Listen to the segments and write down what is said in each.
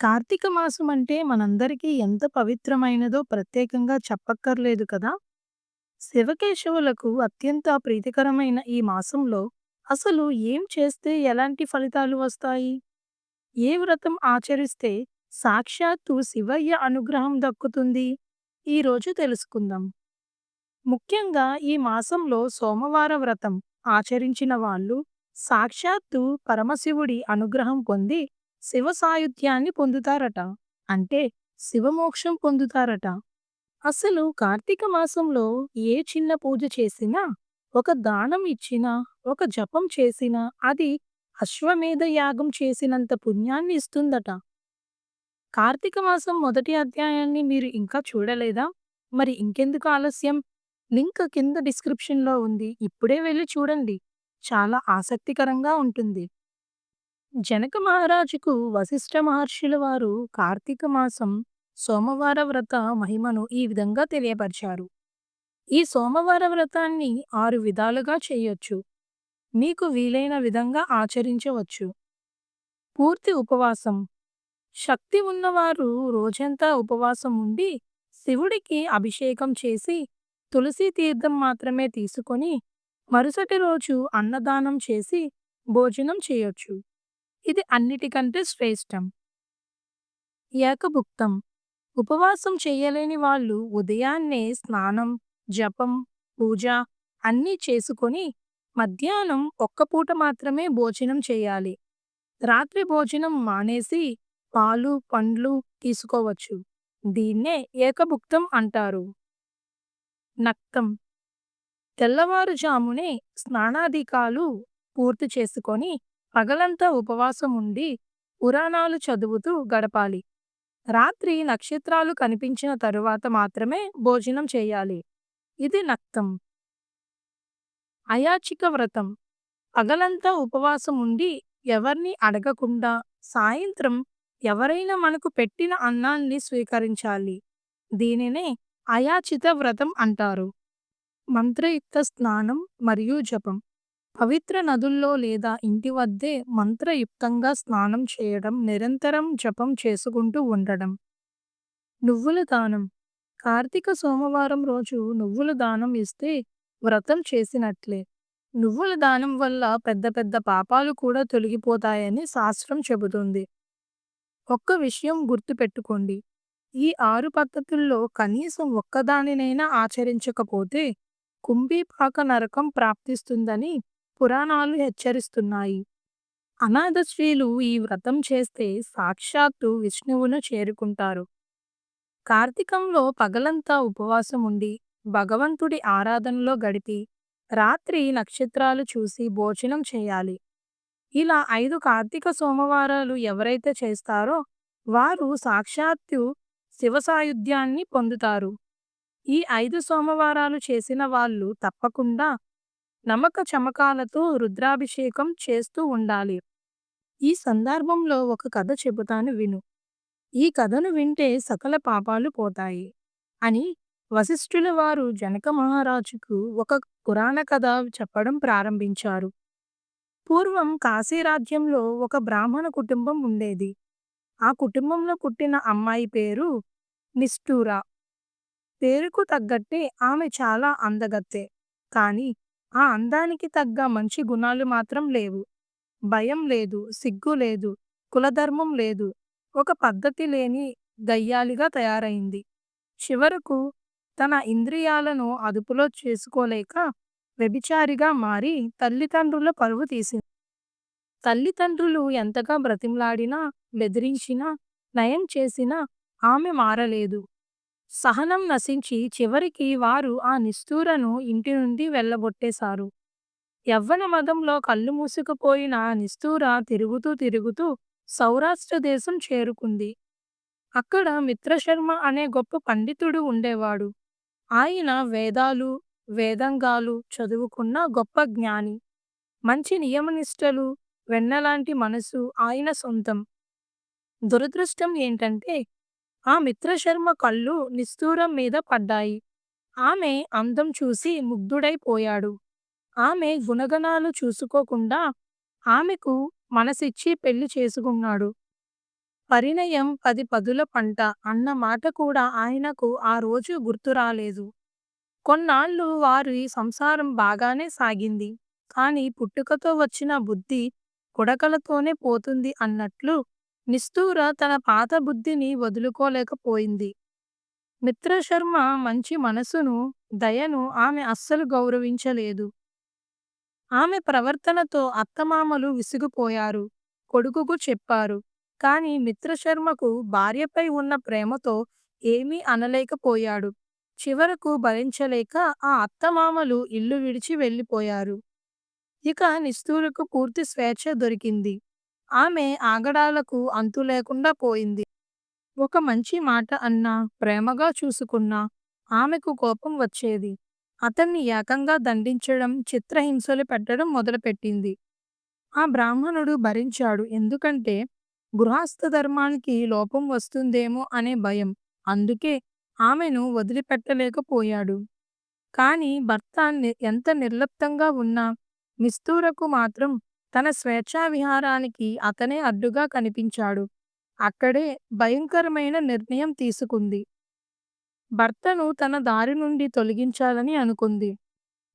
కార్తీక మాసం అంటే మనందరికీ ఎంత పవిత్రమైనదో ప్రత్యేకంగా చెప్పక్కర్లేదు కదా! శివకేశవులకు అత్యంత ప్రీతికరమైన ఈ మాసంలో అసలు ఏం చేస్తే ఎలాంటి ఫలితాలు వస్తాయి? ఏ వ్రతం ఆచరిస్తే సాక్షాత్తు శివయ్య అనుగ్రహం దక్కుతుంది? ఈరోజు తెలుసుకుందాం. ముఖ్యంగా ఈ మాసంలో సోమవార వ్రతం ఆచరించిన వాళ్ళు సాక్షాత్తు పరమశివుడి అనుగ్రహం పొంది శివ సాయుధ్యాన్ని పొందుతారట. అంటే శివమోక్షం పొందుతారట. అసలు కార్తీక మాసంలో ఏ చిన్న పూజ చేసినా, ఒక దానం ఇచ్చినా, ఒక జపం చేసినా అది అశ్వమేధ యాగం చేసినంత పుణ్యాన్ని ఇస్తుందట. కార్తీక మాసం మొదటి అధ్యాయాన్ని మీరు ఇంకా చూడలేదా? మరి ఇంకెందుకు ఆలస్యం? లింక్ కింద డిస్క్రిప్షన్‌లో ఉంది. ఇప్పుడే వెళ్ళి చూడండి. చాలా ఆసక్తికరంగా ఉంటుంది. జనక మహారాజుకు వశిష్ఠ మహర్షుల వారు కార్తీక మాసం సోమవార వ్రత మహిమను ఈ విధంగా తెలియపరిచారు. ఈ సోమవార వ్రతాన్ని ఆరు విధాలుగా చేయొచ్చు. మీకు వీలైన విధంగా ఆచరించవచ్చు. పూర్తి ఉపవాసం శక్తి ఉన్నవారు రోజంతా ఉపవాసం ఉండి శివుడికి అభిషేకం చేసి తులసి తీర్థం మాత్రమే తీసుకొని మరుసటి రోజు అన్నదానం చేసి భోజనం చేయొచ్చు. ఇది అన్నిటికంటే శ్రేష్టం. ఏకభుక్తం ఉపవాసం చేయలేని వాళ్ళు ఉదయాన్నే స్నానం, జపం, పూజ అన్నీ చేసుకొని మధ్యాహ్నం ఒక్క పూట మాత్రమే భోజనం చేయాలి. రాత్రి భోజనం మానేసి పాలు, పండ్లు తీసుకోవచ్చు. దీన్నే ఏకభుక్తం అంటారు. నక్తం తెల్లవారుజామునే స్నానాదికాలు పూర్తి చేసుకొని పగలంతా ఉపవాసం ఉండి పురాణాలు చదువుతూ గడపాలి. రాత్రి నక్షత్రాలు కనిపించిన తరువాత మాత్రమే భోజనం చేయాలి. ఇది నక్తం. అయాచిక వ్రతం పగలంతా ఉపవాసం ఉండి ఎవరిని అడగకుండా సాయంత్రం ఎవరైనా మనకు పెట్టిన అన్నాన్ని స్వీకరించాలి. దీనినే అయాచిత వ్రతం అంటారు. మంత్రయుక్త స్నానం మరియు జపం పవిత్ర నదుల్లో లేదా ఇంటి వద్దే మంత్రయుక్తంగా స్నానం చేయడం నిరంతరం జపం చేసుకుంటూ ఉండడం. నువ్వుల దానం కార్తీక సోమవారం రోజు నువ్వుల దానం ఇస్తే వ్రతం చేసినట్లే. నువ్వుల దానం వల్ల పెద్ద పెద్ద పాపాలు కూడా తొలగిపోతాయని శాస్త్రం చెబుతుంది. ఒక్క విషయం గుర్తుపెట్టుకోండి. ఈ ఆరు పద్ధతుల్లో కనీసం ఒక్కదానినైనా ఆచరించకపోతే కుంభీపాక నరకం ప్రాప్తిస్తుందని పురాణాలు హెచ్చరిస్తున్నాయి. అనాథ స్త్రీలు ఈ వ్రతం చేస్తే సాక్షాత్తు విష్ణువును చేరుకుంటారు. కార్తీకంలో పగలంతా ఉపవాసం ఉండి భగవంతుడి ఆరాధనలో గడిపి రాత్రి నక్షత్రాలు చూసి భోజనం చేయాలి. ఇలా ఐదు కార్తీక సోమవారాలు ఎవరైతే చేస్తారో వారు సాక్షాత్తు శివసాయుధ్యాన్ని పొందుతారు. ఈ ఐదు సోమవారాలు చేసిన వాళ్ళు తప్పకుండా నమక చమకాలతో రుద్రాభిషేకం చేస్తూ ఉండాలి. ఈ సందర్భంలో ఒక కథ చెబుతాను విను. ఈ కథను వింటే సకల పాపాలు పోతాయి అని వశిష్ఠుల వారు జనక మహారాజుకు ఒక పురాణ కథ చెప్పడం ప్రారంభించారు. పూర్వం కాశీ రాజ్యంలో ఒక బ్రాహ్మణ కుటుంబం ఉండేది. ఆ కుటుంబంలో పుట్టిన అమ్మాయి పేరు నిష్ఠూర. పేరుకు తగ్గట్టే ఆమె చాలా అందగత్తే కానీ ఆ అందానికి తగ్గ మంచి గుణాలు మాత్రం లేవు. భయం లేదు, సిగ్గు లేదు, కులధర్మం లేదు. ఒక పద్ధతి లేని గయ్యాళిగా తయారైంది. చివరకు తన ఇంద్రియాలను అదుపులో చేసుకోలేక వ్యభిచారిగా మారి తల్లిదండ్రుల పరువు తీసింది. తల్లిదండ్రులు ఎంతగా బ్రతిమలాడినా, బెదిరించినా, నయం చేసినా ఆమె మారలేదు. సహనం నశించి చివరికి వారు ఆ నిష్ఠూరను ఇంటి నుండి వెళ్ళగొట్టేశారు. యవ్వన మదంలో కళ్ళు మూసుకుపోయిన నిస్తూర తిరుగుతూ తిరుగుతూ సౌరాష్ట్ర దేశం చేరుకుంది. అక్కడ మిత్రశర్మ అనే గొప్ప పండితుడు ఉండేవాడు. ఆయన వేదాలు, వేదంగాలు చదువుకున్న గొప్ప జ్ఞాని. మంచి నియమనిష్టలు, వెన్నలాంటి మనసు ఆయన సొంతం. దురదృష్టం ఏంటంటే ఆ మిత్రశర్మ కళ్ళు నిస్తూరం మీద పడ్డాయి. ఆమె అందం చూసి ముగ్ధుడైపోయాడు. ఆమె గుణగణాలు చూసుకోకుండా ఆమెకు మనసిచ్చి పెళ్ళి చేసుకున్నాడు. పరిణయం పది పదుల పంట అన్న మాట కూడా ఆయనకు ఆ రోజు గుర్తురాలేదు. కొన్నాళ్ళు వారి సంసారం బాగానే సాగింది. కాని పుట్టుకతో వచ్చిన బుద్ధి కొడకలతోనే పోతుంది అన్నట్లు నిస్తూర తన పాత బుద్ధిని వదులుకోలేకపోయింది. మిత్రశర్మ మంచి మనసును, దయను ఆమె అస్సలు గౌరవించలేదు. ఆమె ప్రవర్తనతో అత్తమామలు విసిగిపోయారు. కొడుకుకు చెప్పారు. కాని మిత్రశర్మకు భార్యపై ఉన్న ప్రేమతో ఏమీ అనలేకపోయాడు. చివరకు భరించలేక ఆ అత్తమామలు ఇల్లు విడిచి వెళ్ళిపోయారు. ఇక నిస్తూరుకు పూర్తి స్వేచ్ఛ దొరికింది. ఆమె ఆగడాలకు అంతు లేకుండా పోయింది. ఒక మంచి మాట అన్నా, ప్రేమగా చూసుకున్నా ఆమెకు కోపం వచ్చేది. అతన్ని ఏకంగా దండించడం, చిత్రహింసలు పెట్టడం మొదలుపెట్టింది. ఆ బ్రాహ్మణుడు భరించాడు. ఎందుకంటే గృహస్థ ధర్మానికి లోపం వస్తుందేమో అనే భయం. అందుకే ఆమెను వదిలిపెట్టలేకపోయాడు. కానీ భర్త ఎంత నిర్లిప్తంగా ఉన్నా మిస్తూరకు మాత్రం తన స్వేచ్ఛా విహారానికి అతనే అడ్డుగా కనిపించాడు. అక్కడే భయంకరమైన నిర్ణయం తీసుకుంది. భర్తను తన దారి నుండి తొలగించాలని అనుకుంది.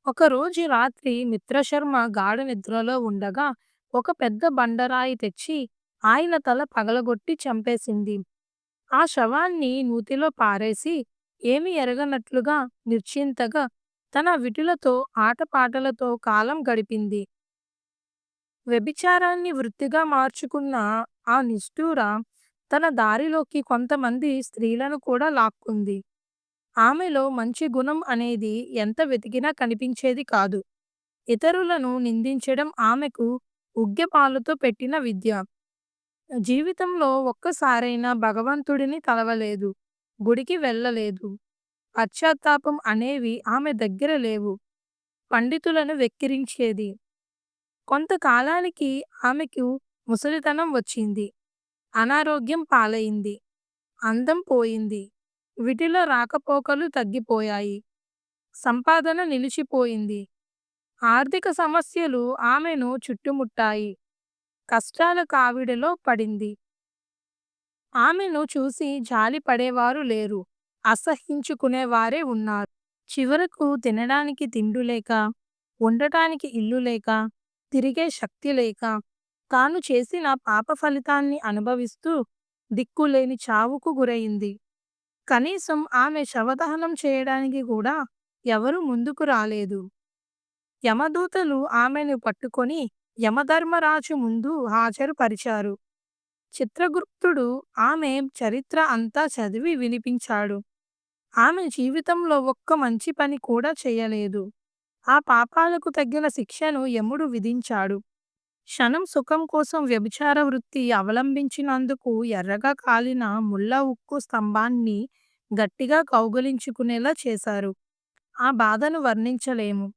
ఒకరోజు రాత్రి మిత్రశర్మ గాఢ నిద్రలో ఉండగా ఒక పెద్ద బండరాయి తెచ్చి ఆయన తల పగలగొట్టి చంపేసింది. ఆ శవాన్ని నూతిలో పారేసి ఏమి ఎరగనట్లుగా నిశ్చింతగా తన విటులతో ఆటపాటలతో కాలం గడిపింది. వ్యభిచారాన్ని వృత్తిగా మార్చుకున్న ఆ నిష్ఠూర తన దారిలోకి కొంతమంది స్త్రీలను కూడా లాక్కుంది. ఆమెలో మంచి గుణం అనేది ఎంత వెతికినా కనిపించేది కాదు. ఇతరులను నిందించడం ఆమెకు ఉగ్గెపాలతో పెట్టిన విద్య. జీవితంలో ఒక్కసారైనా భగవంతుడిని తలవలేదు. గుడికి వెళ్ళలేదు. పశ్చాత్తాపం అనేవి ఆమె దగ్గర లేవు. పండితులను వెక్కిరించేది. కొంతకాలానికి ఆమెకు ముసలితనం వచ్చింది. అనారోగ్యం పాలైంది. అందం పోయింది. వీటిలో రాకపోకలు తగ్గిపోయాయి. సంపాదన నిలిచిపోయింది. ఆర్థిక సమస్యలు ఆమెను చుట్టుముట్టాయి. కష్టాల కావిడిలో పడింది. ఆమెను చూసి జాలి పడేవారు లేరు. అసహ్యించుకునేవారే ఉన్నారు. చివరకు తినడానికి తిండిలేక, ఉండటానికి ఇల్లు లేక, తిరిగే శక్తి లేక, తాను చేసిన పాప ఫలితాన్ని అనుభవిస్తూ దిక్కులేని చావుకు గురయింది. కనీసం ఆమె శవదహనం చేయడానికి కూడా ఎవరూ ముందుకు రాలేదు. యమదూతలు ఆమెను పట్టుకొని యమధర్మరాజు ముందు హాజరుపరిచారు చిత్రగుప్తుడు ఆమె చరిత్ర అంతా చదివి వినిపించాడు. ఆమె జీవితంలో ఒక్క మంచి పని కూడా చేయలేదు. ఆ పాపాలకు తగిన శిక్షను యముడు విధించాడు. క్షణం సుఖం కోసం వ్యభిచార వృత్తి అవలంబించినందుకు ఎర్రగా కాలిన ముళ్ళ ఉక్కు స్తంభాన్ని గట్టిగా కౌగులించుకునేలా చేశారు. ఆ బాధను వర్ణించలేము.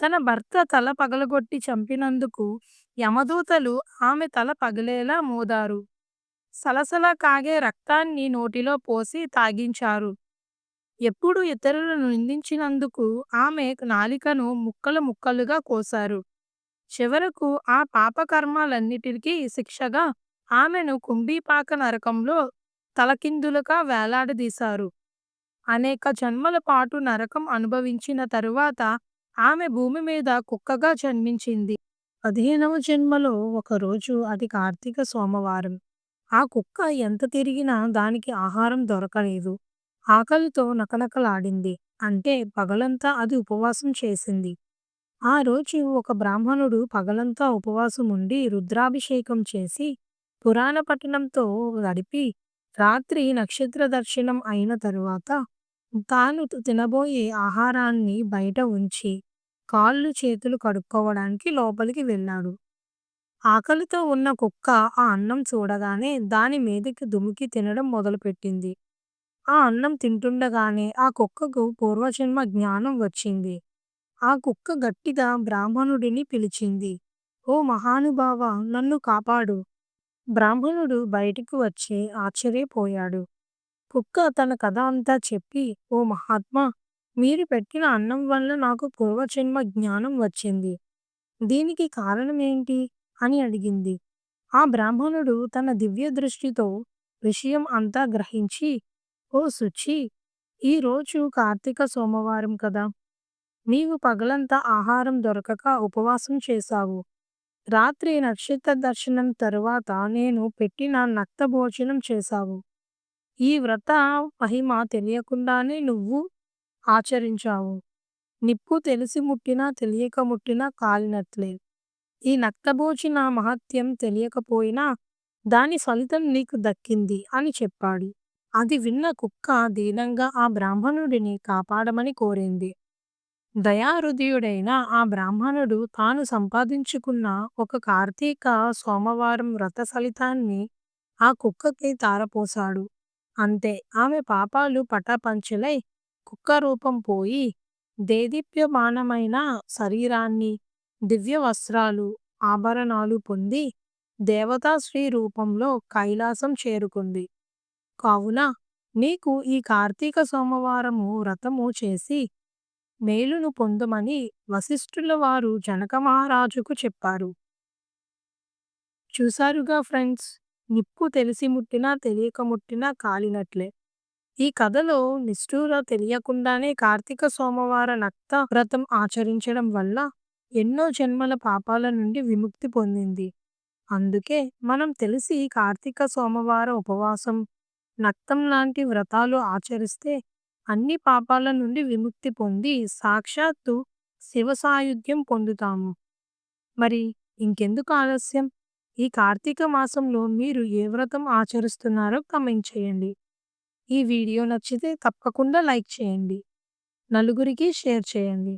తన భర్త తల పగలగొట్టి చంపినందుకు యమదూతలు ఆమె తల పగిలేలా మోదారు. సలసల కాగే రక్తాన్ని నోటిలో పోసి తాగించారు. ఎప్పుడూ ఇతరులను నిందించినందుకు ఆమె నాలికను ముక్కలు ముక్కలుగా కోశారు. చివరకు ఆ పాపకర్మాలన్నిటికీ శిక్షగా ఆమెను కుంభీపాక నరకంలో తలకిందులుగా వేలాడదీశారు. అనేక జన్మల పాటు నరకం అనుభవించిన తరువాత ఆమె భూమి మీద కుక్కగా జన్మించింది. పదిహేనవ జన్మలో ఒకరోజు అది కార్తీక సోమవారం. ఆ కుక్క ఎంత తిరిగినా దానికి ఆహారం దొరకలేదు. ఆకలితో నకనకలాడింది. అంటే పగలంతా అది ఉపవాసం చేసింది. ఆ రోజు ఒక బ్రాహ్మణుడు పగలంతా ఉపవాసముండి రుద్రాభిషేకం చేసి పురాణ పఠనంతో గడిపి రాత్రి నక్షత్ర దర్శనం అయిన తరువాత తాను తినబోయే ఆహారాన్ని బయట ఉంచి కాళ్ళు చేతులు కడుక్కోవడానికి లోపలికి వెళ్ళాడు. ఆకలితో ఉన్న కుక్క ఆ అన్నం చూడగానే దాని మీదకి దుమికి తినడం మొదలుపెట్టింది. ఆ అన్నం తింటుండగానే ఆ కుక్కకు పూర్వజన్మ జ్ఞానం వచ్చింది. ఆ కుక్క గట్టిగా బ్రాహ్మణుడిని పిలిచింది. ఓ మహానుభావా! నన్ను కాపాడు. బ్రాహ్మణుడు బయటికి వచ్చి ఆశ్చర్యపోయాడు. కుక్క తన కథ అంతా చెప్పి ఓ మహాత్మా! మీరు పెట్టిన అన్నం వల్ల నాకు పూర్వజన్మ జ్ఞానం వచ్చింది. దీనికి కారణమేంటి? అని అడిగింది. ఆ బ్రాహ్మణుడు తన దివ్య దృష్టితో విషయం అంతా గ్రహించి, ఓ శుచి, ఈరోజు కార్తీక సోమవారం కదా! నీవు పగలంతా ఆహారం దొరకక ఉపవాసం చేశావు. రాత్రి నక్షత్ర దర్శనం తరువాత నేను పెట్టిన నక్త భోజనం చేశావు. ఈ వ్రత మహిమ తెలియకుండానే నువ్వు ఆచరించావు. నిప్పు తెలిసి ముట్టినా తెలియక ముట్టినా కాలినట్లే. ఈ నక్తభోజన మహత్యం తెలియకపోయినా దాని ఫలితం నీకు దక్కింది అని చెప్పాడు. అది విన్న కుక్క దీనంగా ఆ బ్రాహ్మణుడిని కాపాడమని కోరింది. దయాహృదయుడైన ఆ బ్రాహ్మణుడు తాను సంపాదించుకున్న ఒక కార్తీక సోమవారం వ్రత ఫలితాన్ని ఆ కుక్కకి తారపోశాడు. అంతే ఆమె పాపాలు పటాపంచలై కుక్క రూపం పోయి దేదీప్యమానమైన శరీరాన్ని, దివ్య వస్త్రాలు, ఆభరణాలు పొంది దేవతాశ్రీ రూపంలో కైలాసం చేరుకుంది. కావున నీకు ఈ కార్తీక సోమవారము వ్రతము చేసి మేలును పొందమని వశిష్ఠుల వారు జనక మహారాజుకు చెప్పారు. చూసారుగా ఫ్రెండ్స్ నిప్పు తెలిసి ముట్టినా తెలియక ముట్టినా కాలినట్లే. ఈ కథలో నిష్ఠూర తెలియకుండానే కార్తీక సోమవార నక్త వ్రతం ఆచరించడం వల్ల ఎన్నో జన్మల పాపాల నుండి విముక్తి పొందింది. అందుకే మనం తెలిసి కార్తీక సోమవార ఉపవాసం, నక్తం లాంటి వ్రతాలు ఆచరిస్తే అన్ని పాపాల నుండి విముక్తి పొంది సాక్షాత్తు శివ సాయుధ్యం పొందుతాము. మరి ఇంకెందుకు ఆలస్యం? ఈ కార్తీక మాసంలో మీరు ఏ వ్రతం ఆచరిస్తున్నారో కమెంట్ చేయండి. ఈ వీడియో నచ్చితే తప్పకుండా లైక్ చేయండి. నలుగురికి షేర్ చేయండి.